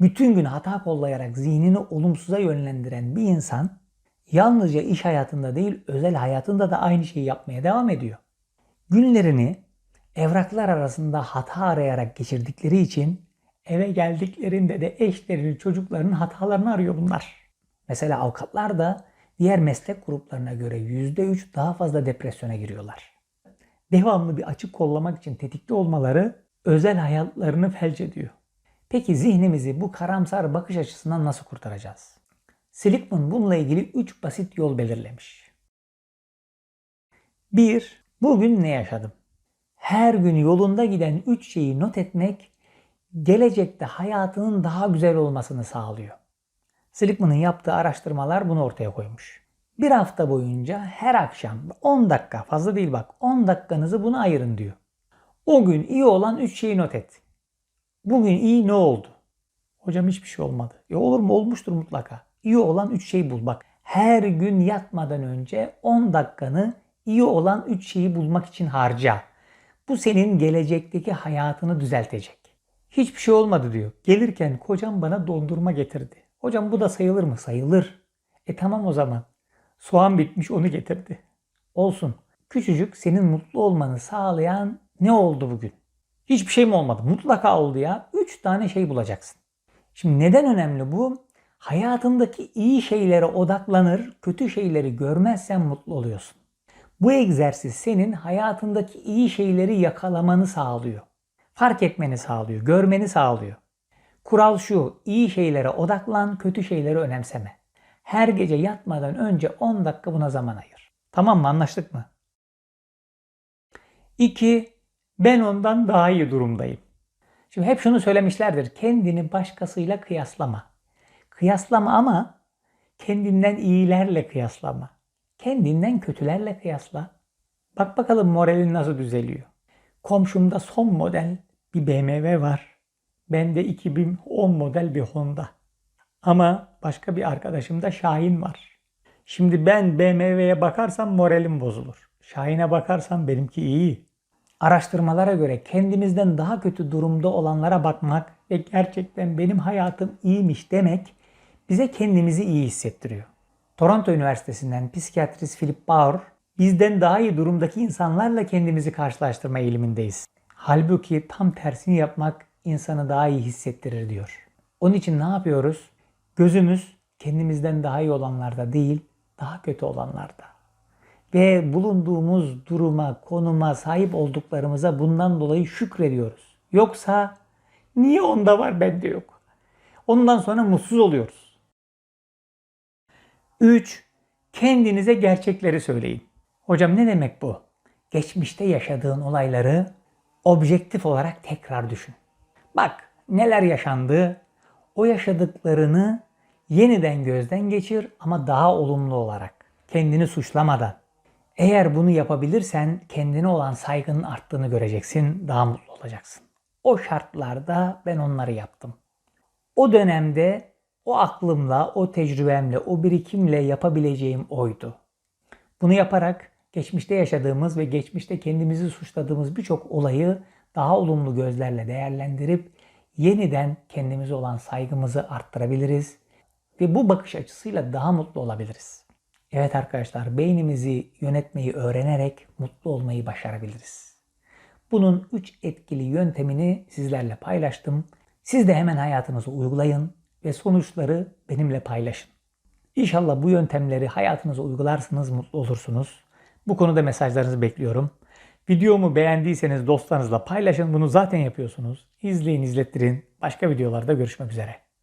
bütün gün hata kollayarak zihnini olumsuza yönlendiren bir insan yalnızca iş hayatında değil özel hayatında da aynı şeyi yapmaya devam ediyor. Günlerini evraklar arasında hata arayarak geçirdikleri için eve geldiklerinde de eşlerinin, çocuklarının hatalarını arıyor bunlar. Mesela avukatlar da diğer meslek gruplarına göre %3 daha fazla depresyona giriyorlar. Devamlı bir açık kollamak için tetikte olmaları özel hayatlarını felç ediyor. Peki zihnimizi bu karamsar bakış açısından nasıl kurtaracağız? Seligman bununla ilgili 3 basit yol belirlemiş. 1. Bugün ne yaşadım? Her gün yolunda giden 3 şeyi not etmek gelecekte hayatının daha güzel olmasını sağlıyor. Seligman'ın yaptığı araştırmalar bunu ortaya koymuş. Bir hafta boyunca her akşam 10 dakika fazla değil bak 10 dakikanızı buna ayırın diyor. O gün iyi olan 3 şeyi not et. Bugün iyi ne oldu? Hocam hiçbir şey olmadı. Ya olur mu? Olmuştur mutlaka. İyi olan 3 şeyi bul. Bak her gün yatmadan önce 10 dakikanı iyi olan 3 şeyi bulmak için harca. Bu senin gelecekteki hayatını düzeltecek. Hiçbir şey olmadı diyor. Gelirken kocam bana dondurma getirdi. Hocam bu da sayılır mı? Sayılır. E tamam o zaman. Soğan bitmiş onu getirdi. Olsun. Küçücük senin mutlu olmanı sağlayan ne oldu bugün? Hiçbir şey mi olmadı? Mutlaka oldu ya. Üç tane şey bulacaksın. Şimdi neden önemli bu? Hayatındaki iyi şeylere odaklanır, kötü şeyleri görmezsen mutlu oluyorsun. Bu egzersiz senin hayatındaki iyi şeyleri yakalamanı sağlıyor. Fark etmeni sağlıyor, görmeni sağlıyor. Kural şu, iyi şeylere odaklan, kötü şeyleri önemseme. Her gece yatmadan önce 10 dakika buna zaman ayır. Tamam mı? Anlaştık mı? 2. Ben ondan daha iyi durumdayım. Şimdi hep şunu söylemişlerdir. Kendini başkasıyla kıyaslama. Kıyaslama ama kendinden iyilerle kıyaslama. Kendinden kötülerle kıyasla. Bak bakalım moralin nasıl düzeliyor. Komşumda son model bir BMW var. Bende 2010 model bir Honda. Ama başka bir arkadaşımda Şahin var. Şimdi ben BMW'ye bakarsam moralim bozulur. Şahin'e bakarsam benimki iyi. Araştırmalara göre kendimizden daha kötü durumda olanlara bakmak ve gerçekten benim hayatım iyiymiş demek bize kendimizi iyi hissettiriyor. Toronto Üniversitesi'nden psikiyatrist Philip Bauer, bizden daha iyi durumdaki insanlarla kendimizi karşılaştırma eğilimindeyiz. Halbuki tam tersini yapmak insanı daha iyi hissettirir diyor. Onun için ne yapıyoruz? Gözümüz kendimizden daha iyi olanlarda değil, daha kötü olanlarda. Ve bulunduğumuz duruma, konuma, sahip olduklarımıza bundan dolayı şükrediyoruz. Yoksa niye onda var bende yok? Ondan sonra mutsuz oluyoruz. 3. Kendinize gerçekleri söyleyin. Hocam ne demek bu? Geçmişte yaşadığın olayları objektif olarak tekrar düşün. Bak neler yaşandı. O yaşadıklarını yeniden gözden geçir ama daha olumlu olarak. Kendini suçlamadan. Eğer bunu yapabilirsen kendine olan saygının arttığını göreceksin, daha mutlu olacaksın. O şartlarda ben onları yaptım. O dönemde o aklımla, o tecrübemle, o birikimle yapabileceğim oydu. Bunu yaparak geçmişte yaşadığımız ve geçmişte kendimizi suçladığımız birçok olayı daha olumlu gözlerle değerlendirip yeniden kendimize olan saygımızı arttırabiliriz ve bu bakış açısıyla daha mutlu olabiliriz. Evet arkadaşlar beynimizi yönetmeyi öğrenerek mutlu olmayı başarabiliriz. Bunun 3 etkili yöntemini sizlerle paylaştım. Siz de hemen hayatınıza uygulayın ve sonuçları benimle paylaşın. İnşallah bu yöntemleri hayatınıza uygularsınız, mutlu olursunuz. Bu konuda mesajlarınızı bekliyorum. Videomu beğendiyseniz dostlarınızla paylaşın. Bunu zaten yapıyorsunuz. İzleyin, izlettirin. Başka videolarda görüşmek üzere.